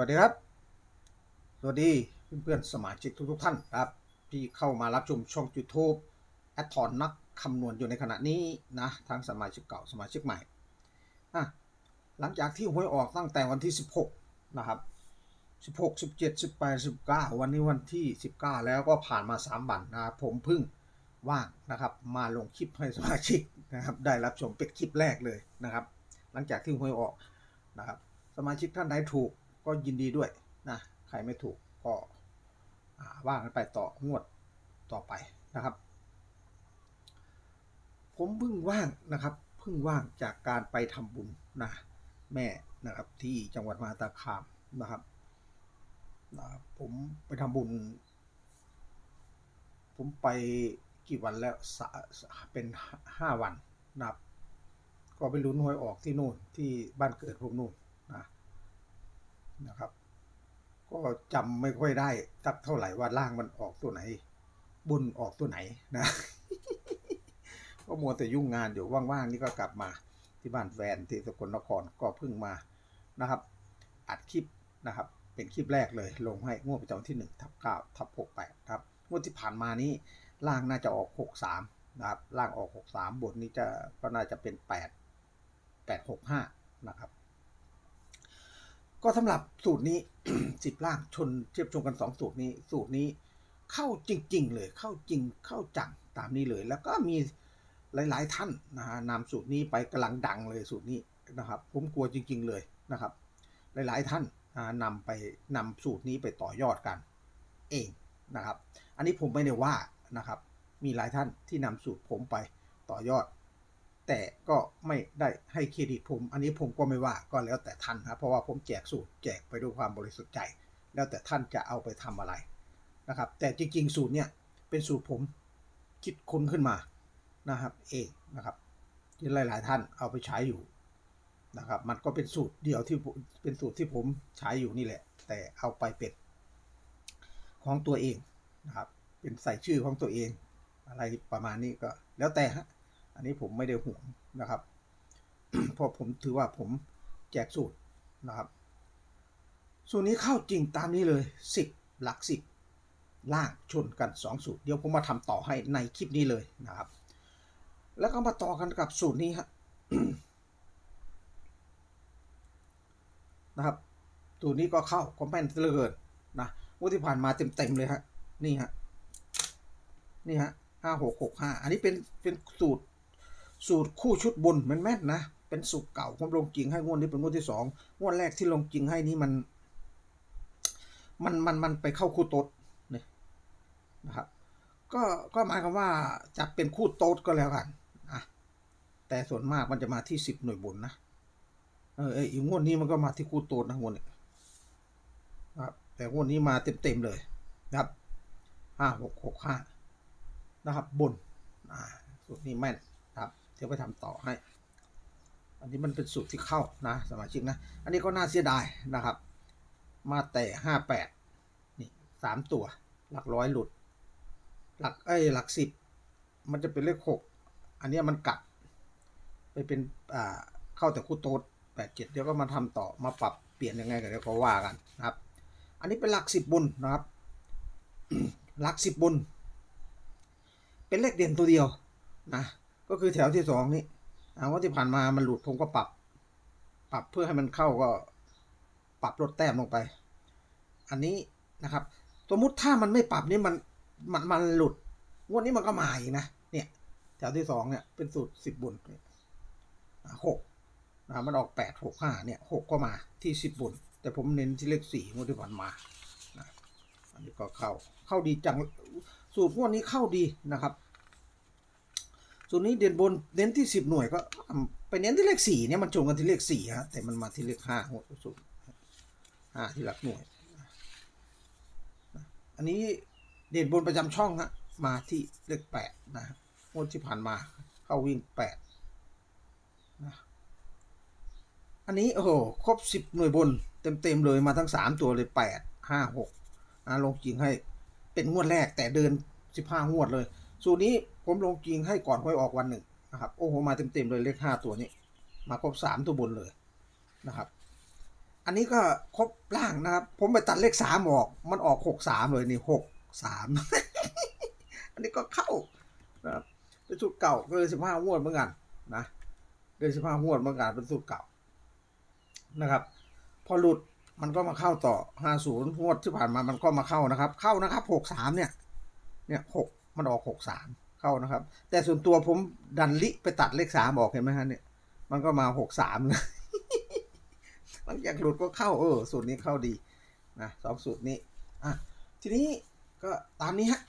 วัสดีครับ สวัสดีเพื่อนๆสมาชิกทุกๆท่านครับ ที่เข้ามารับชมช่อง YouTube แอดทอนนักคำนวณอยู่ในขณะนี้นะทั้งสมาชิกเก่าสมาชิกใหม่อะหลังจากที่หวยออกตั้งแต่วันที่ 16 นะครับ 16 17 18 19 วันนี้วันที่ 19 แล้วก็ผ่านมา 3 วันนะผมเพิ่งว่างนะครับ มาลงคลิปให้สมาชิกนะครับ ได้รับชมเป็นคลิปแรกเลยนะครับ หลังจากที่หวยออกนะครับ สมาชิกท่านใดถูก ก็ยินดีด้วยนะใครไม่ถูกก็อ่าว่ากันไปต่องวดต่อไปนะครับ ผมเพิ่งว่างนะครับเพิ่งว่างจากการไปทำบุญนะแม่นะครับที่จังหวัดมหาสาคามนะครับนะผมไปทำบุญ ผมไปกี่วันแล้วสเป็นห้าวันนะครับ ก็ไปลุ้นหวยออกที่นู่นที่บ้านเกิดผมนู่น นะครับ ก็จำไม่ค่อยได้สักเท่าไหร่ว่าล่างมันออกตัวไหนบุญออกตัวไหนนะ ก็มัวแต่ยุ่งงานอยู่ว่างๆนี่ก็กลับมาที่บ้านแฟนที่สกลนครก็เพิ่งมานะครับ อัดคลิปนะครับ เป็นคลิปแรกเลย ลงให้งวดประจำวันที่1ทับ9ทับ68ครับงวดที่ผ่านมานี้ล่างน่าจะออก 63นะครับล่างออก 63 บนนี้จะก็น่าจะเป็น 8 865นะครับ ก็สำหรับสูตรนี้สิบล่างชนเทียบชนกันสองสูตรนี้ สูตรนี้เข้าจริง ๆ เลย เข้าจริงเข้าจังตามนี้เลย แล้วก็มีหลาย ๆ ท่านนะฮะนำสูตรนี้ไปกำลังดังเลยสูตรนี้นะครับ ผมกลัวจริง ๆ เลยนะครับ หลาย ๆ ท่านอ่านำไปนำสูตรนี้ไปต่อยอดกัน เองนะครับ อันนี้ผมไม่ได้ว่านะครับ มีหลายท่านที่นำสูตรผมไปต่อยอด แต่ก็ไม่ได้ให้เครดิตผม อันนี้ผมก็ไม่ว่าก็แล้วแต่ท่านนะเพราะว่าผมแจกสูตรแจกไปด้วยความบริสุทธิ์ใจ แล้วแต่ท่านจะเอาไปทำอะไรนะครับ แต่จริงๆ สูตรเนี่ยเป็นสูตรผมคิดค้นขึ้นมานะครับ เองนะครับที่หลาย ๆ ท่านเอาไปใช้อยู่นะครับ มันก็เป็นสูตรเดียวที่เป็นสูตรที่ผมใช้อยู่นี่แหละ แต่เอาไปเป็นของตัวเองนะครับ เป็นใส่ชื่อของตัวเอง อะไรประมาณนี้ก็แล้วแต่ฮะ อันนี้ผมไม่ได้ห่วงนะครับเพราะผมถือว่าผมแจกสูตรนะครับสูตรนี้เข้าจริงตามนี้เลยสิบหลักสิบล่างชนกันสองสูตร เดี๋ยวผมมาทำต่อให้ในคลิปนี้เลยนะครับ แล้วก็มาต่อกันกับสูตรนี้ฮะนะครับสูตรนี้ก็เข้าก็แม่นเหลือเกินนะงวดที่ผ่านมาเต็มๆเลยฮะนี่ฮะนี่ฮะห้าหกหกห้าอันนี้เป็นเป็นสูตร สูตรคู่ชุดบนแม่นๆนะ เป็นสูตรเก่าผมลงจริงให้งวดนี้เป็นงวดที่สองงวดแรกที่ลงจริงให้นี่มัน มันมันมันไปเข้าคู่โต๊ดเนี่ยนะครับ ก็ก็หมายความว่าจะเป็นคู่โต๊ดก็แล้วกันอะแต่ส่วนมากมันจะมาที่สิบหน่วยบนนะเออเอออีกงวดนี้มันก็มาที่คู่โต๊ดนะงวดนี้นะครับแต่งวดนี้มาเต็มๆเลยนะครับห้าหกหกห้านะครับบนอ่าสูตรนี้แม่น เดี๋ยวไปทำต่อให้ อันนี้มันเป็นสูตรที่เข้านะ สมาชิกนะ อันนี้ก็น่าเสียดายนะครับ มาแต่ห้าแปดนี่สามตัว หลักร้อยหลุด หลักเอ้ยหลักสิบมันจะเป็นเลขหกอันนี้มันกลับ ไปเป็นอ่าเข้าแต่คู่โต๊ดแปดเจ็ดเดี๋ยวก็มาทำต่อมาปรับเปลี่ยนยังไงกันเดี๋ยวก็ว่ากันนะครับ อันนี้เป็นหลักสิบบุญนะครับหลักสิบบุญเป็นเลขเด่นตัวเดียวนะ ก็คือแถวที่สองนี่เอาว่าที่ผ่านมามันหลุดผมก็ปรับ ปรับเพื่อให้มันเข้าก็ปรับลดแต้มลงไป อันนี้นะครับ สมมุติถ้ามันไม่ปรับนี่มันมันมันหลุดงวดนี้มันก็มาอีกนะเนี่ยแถวที่สองเนี่ยเป็นสูตรสิบบุญหกนะมันออกแปดหกห้าเนี่ยหกก็มาที่สิบบุญแต่ผมเน้นที่เลขสี่งวดที่ผ่านมานะอันนี้ก็เข้าเข้าดีจังสูตรงวดนี้เข้าดีนะครับ สูตรนี้เด่นบนเน้นที่สิบหน่วยก็ไปเน้นที่เลขสี่เนี่ยมันจงกันที่เลขสี่ฮะแต่มันมาที่เลขห้าหัวสูตรห้าที่หลักหน่วย อันนี้เด่นบนประจำช่องฮะมาที่เลขแปดนะงวดที่ผ่านมาเข้าวิ่งแปดนะอันนี้โอ้โหครบสิบหน่วยบนเต็มๆเลยมาทั้งสามตัวเลยแปดห้าหกนะลงจริงให้เป็นงวดแรกแต่เดินสิบห้างวดเลย สูตรนี้ ผมลงจริงให้ก่อนหวยออกวันหนึ่งนะครับ โอ้โห มาเต็มๆเลยเลขห้าตัวนี้ มาครบสามตัวบนเลยนะครับ อันนี้ก็ครบล่างนะครับ ผมไปตัดเลขสามออก มันออกหกสามเลยนี่หกสามอันนี้ก็เข้านะครับเป็นสูตรเก่าก็เลยสิบห้างวดเหมือนกันนะเดือนสิบห้างวดเหมือนกันเป็นสูตรเก่านะครับ พอหลุดมันก็มาเข้าต่อห้าศูนย์งวดที่ผ่านมามันก็มาเข้านะครับ เข้านะครับหกสามเนี่ย เนี่ยหกมันออกหกสาม เข้านะครับ แต่ส่วนตัวผมดันลิไปตัดเลขสามออกเห็นไหมฮะเนี่ย มันก็มาหกสามนะหลังจากหลุดก็เข้าเออสูตรนี้เข้าดีนะสองสูตรนี้อะทีนี้ก็ตามนี้ฮะ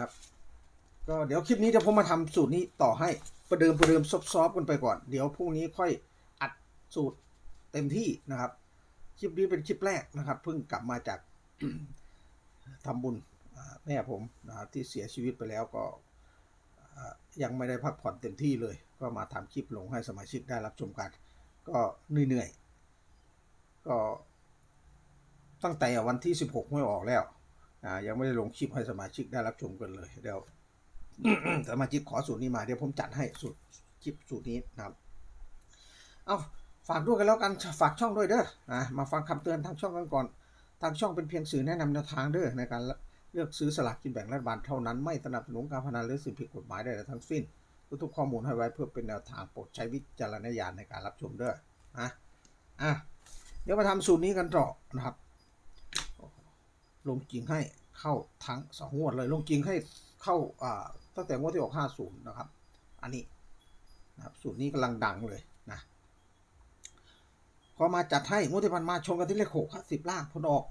ครับ ก็เดี๋ยวคลิปนี้เดี๋ยวผมมาทำสูตรนี้ต่อให้ประเดิมประเดิมซอฟๆกันไปก่อน เดี๋ยวพรุ่งนี้ค่อยอัดสูตรเต็มที่นะครับ คลิปนี้เป็นคลิปแรกนะครับเพิ่งกลับมาจากทำบุญ แม่ผมนะที่เสียชีวิตไปแล้วก็ยังไม่ได้พักผ่อนเต็มที่เลย ก็มาทำคลิปลงให้สมาชิกได้รับชมกัน ก็เหนื่อยๆก็ตั้งแต่วันที่ 16 ไม่ออกแล้วยังไม่ได้ลงคลิปให้สมาชิกได้รับชมกันเลยเดี๋ยวสมาชิกขอสูตรนี้มาเดี๋ยวผมจัดให้สูตรคลิปสูตรนี้นะครับเอาฝากด้วยกันแล้วกันฝากช่องด้วยเด้อมาฟังคำเตือนทางช่องกันก่อน ทางช่องเป็นเพียงสื่อแนะนำแนวทางเด้อในการ เลือกซื้อสลากกินแบ่งรัฐบาลเท่านั้นไม่สนับสนุนการพนันหรือสิ่งผิดกฎหมายใดๆทั้งสิ้นทุกข้อมูลให้ไว้เพื่อเป็นแนวทางโปรดใช้วิจารณญาณในการรับชมด้อนะอะเดี๋ยวมาทำสูตรนี้กันต่อนะครับ ลงจริงให้เข้าทั้งสองงวดเลยลงจริงให้เข้าอ่าตั้งแต่งวดที่ออก50นะครับ อันนี้นะครับสูตรนี้กำลังดังเลยนะพอมาจัดให้งวดที่ผ่านมาชงกันที่เลขหกสิบล่างพนออก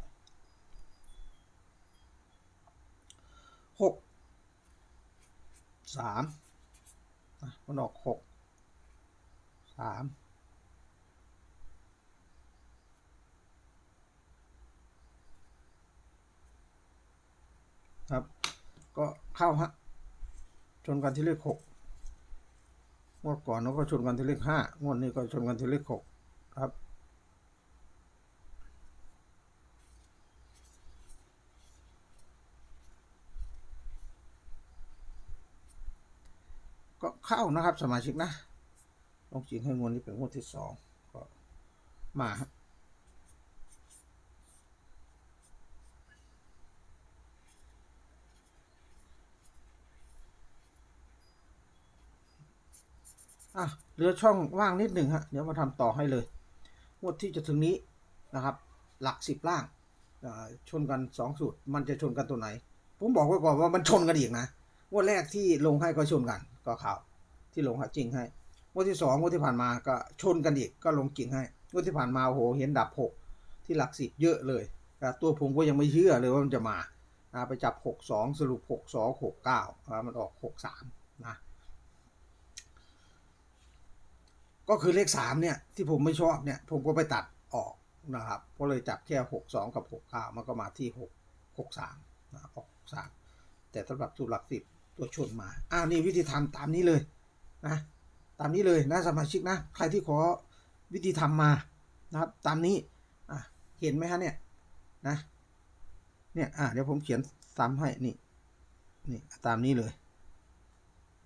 หกสามนะพนออกหกสามครับ ก็เข้าฮะชนกันที่เลขหกงวดก่อนเราก็ชนกันที่เลขห้างวดนี้ก็ชนกันที่เลขหกครับ ก็ เข้านะครับ สมาชิกนะลงจริงให้งวดนี้เป็นงวดที่สองก็มาฮะอะเหลือช่องว่างนิดหนึ่งฮะ เดี๋ยวมาทำต่อให้เลย งวดที่จะถึงนี้นะครับ หลักสิบล่างชนกันสองสูตร มันจะชนกันตัวไหน ผมบอกไว้ก่อนว่ามันชนกันอีกนะงวดแรกที่ลงให้ก็ชนกันก็ข่าว ที่ลงห้จริงให้งวดที่สองงวดที่ผ่านมาก็ชนกันอีกก็ลงจริงให้งวดที่ผ่านมาโอ้โหเห็นดับหกที่หลักสิบเยอะเลยตัวผมก็ยังไม่เชื่อเลยว่ามันจะมาไปจับหกสองสรุปหกสองหกเก้ามันออกหกสามนะ ก็คือเลขสามเนี่ย ที่ผมไม่ชอบเนี่ย ผมก็ไปตัดออกนะครับ ก็เลยจับแค่หกสองกับหกเก้ามันก็มาที่หกหกสามนะออกสามแต่สำหรับสูตรหลักสิบตัวชนมา อ้าวนี่วิธีทำตามนี้เลย นะตามนี้เลยนะสมาชิกนะใครที่ขอวิธีทำมานะครับตามนี้อะเห็นไหมฮะเนี่ยนะเนี่ยอะเดี๋ยวผมเขียนซ้ำให้นี่นี่ตามนี้เลย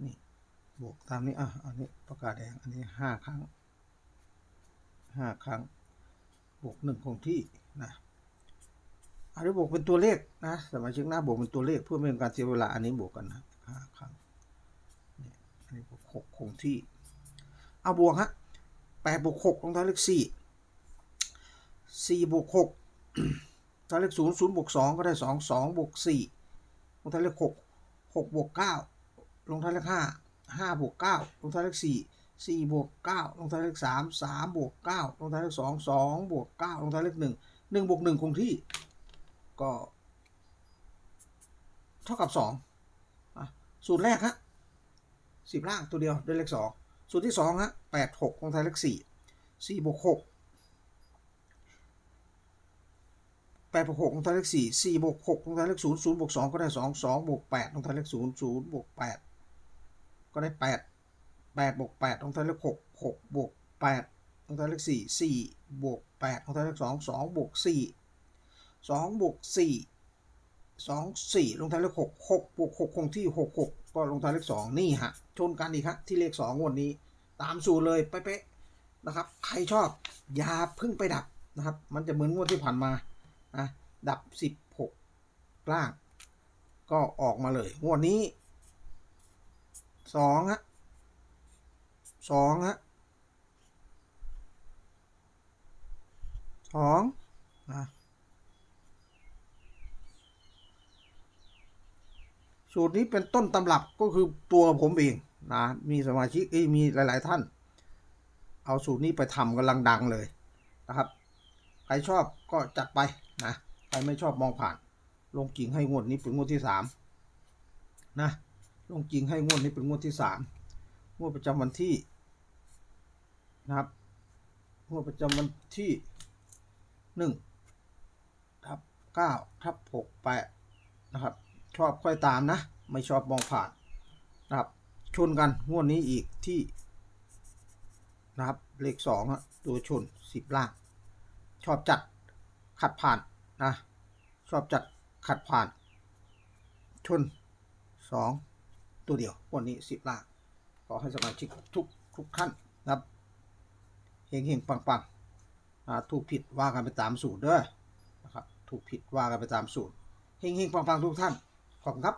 นี่บวกตามนี้อะอันนี้ปากกาศแดงอันนี้ห้าครั้งห้าครั้งบวกหนึ่งคงที่นะอันนี้บวกเป็นตัวเลขนะสมาชิกหน้าบวกเป็นตัวเลขเพื่อไม่เป็นการเสียเวลาอันนี้บวกกันนะห้าครั้ง 6คงที่ เอาบวกฮะ8บวก6ลงท้ายเลข4 4บวก6ท้ายเลข0 0บวก2ก็ได้ 2 2บวก4ลงท้ายเลข6 6บวก9ลงท้ายเลข5 5บวก9ลงท้ายเลข4 4บวก9ลงท้ายเลข3 3บวก9ลงท้ายเลข2 2บวก9ลงท้ายเลข1 1บวก1คงที่ก็ เท่ากับ2สูตรแรกฮะ สิบล่างตัวเดียวได้เลขสองสูตรที่สองฮะแปดหกลงท้ายเลขสี่สี่บวกหกแปดบวกหกลงท้ายเลขสี่สี่บวกหกลงท้ายเลขศูนย์ศูนย์บวกสองก็ได้สองสองบวกแปดลงท้ายเลขศูนย์ศูนย์บวกแปดก็ได้แปดแปดบวกแปดลงท้ายเลขหกหกบวกแปดลงท้ายเลขสี่สี่บวกแปดลงท้ายเลขสองสองบวกสี่สองบวกสี่สองสี่ลงท้ายเลขหกหกบวกหกคงที่หกหก ก็ลงท้ายเลขสองนี่ฮะ ชนกันอีกฮะที่เลขสองวดนี้ ตามสูตรเลยเป๊ะๆนะครับ ใครชอบอย่าพึ่งไปดับนะครับ มันจะเหมือนงวดที่ผ่านมานะดับสิบหกล่าง ก็ออกมาเลยงวดนี้สองฮะสองฮะสองนะ สูตรนี้เป็นต้นตำรับก็คือตัวผมเองนะมีสมาชิกมีหลาย ๆ ท่าน เอาสูตรนี้ไปทำกำลังดังเลยนะครับ ใครชอบก็จัดไปนะใครไม่ชอบมองผ่าน ลงกิ่งให้งวดนี้เป็นงวดที่สามนะลงกิ่งให้งวดนี้เป็นงวดที่สามงวดประจำวันที่นะครับงวดประจำวันที่หนึ่งทับเก้าทับหกแปดนะครับ ชอบค่อยตามนะ ไม่ชอบมองผ่านนะครับ ชนกันงวดนี้อีกที่นะครับเลขสองอะตัวชนสิบล่าง ชอบจัดขัดผ่านนะ ชอบจัดขัดผ่าน ชนสองตัวเดียววันนี้สิบล่าง ขอให้สมาชิกทุกทุกท่านนะครับเฮงเฮงปังปังถูกผิดว่ากันไปตามสูตรเด้อนะครับ ถูกผิดว่ากันไปตามสูตรเฮงเฮงปังปังทุกท่าน hoặc gấp.